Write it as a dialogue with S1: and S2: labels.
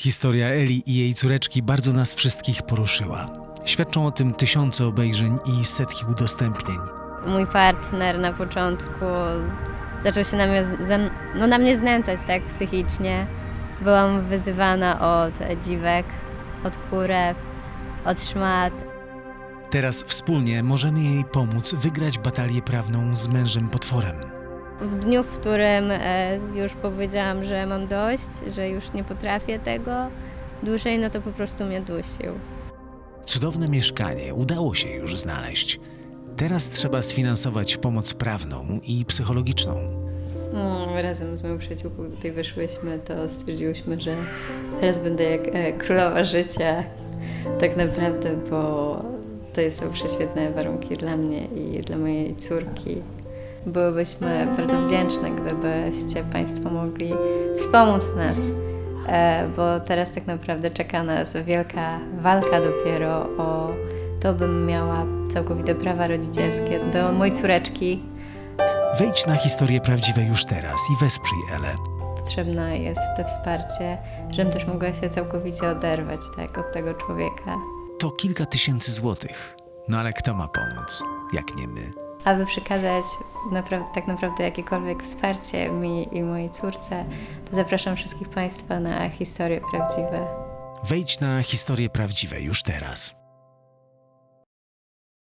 S1: Historia Eli i jej córeczki bardzo nas wszystkich poruszyła. Świadczą o tym tysiące obejrzeń i setki udostępnień.
S2: Mój partner na początku zaczął się na mnie, no, na mnie znęcać tak psychicznie. Byłam wyzywana od dziwek, od kurew, od szmat.
S1: Teraz wspólnie możemy jej pomóc wygrać batalię prawną z mężem potworem.
S2: W dniu, w którym e, już powiedziałam, że mam dość, że już nie potrafię tego dłużej, no to po prostu mnie dusił.
S1: Cudowne mieszkanie udało się już znaleźć. Teraz trzeba sfinansować pomoc prawną i psychologiczną.
S2: Mm, razem z moją przyjaciółką tutaj wyszłyśmy, to stwierdziłyśmy, że teraz będę jak e, królowa życia. Tak naprawdę, bo to są prześwietne warunki dla mnie i dla mojej córki. Byłybyśmy bardzo wdzięczne, gdybyście Państwo mogli wspomóc nas, e, bo teraz tak naprawdę czeka nas wielka walka dopiero o to, bym miała całkowite prawa rodzicielskie do mojej córeczki,
S1: Wejdź na historie prawdziwe już teraz i wesprzyj Elę.
S2: potrzebne jest to wsparcie, żebym też mogła się całkowicie oderwać tak, od tego człowieka.
S1: To kilka tysięcy złotych. No ale kto ma pomóc, jak nie my?
S2: Aby przekazać napra- tak naprawdę jakiekolwiek wsparcie mi i mojej córce, to zapraszam wszystkich Państwa na historie prawdziwe.
S1: Wejdź na historie prawdziwe już teraz.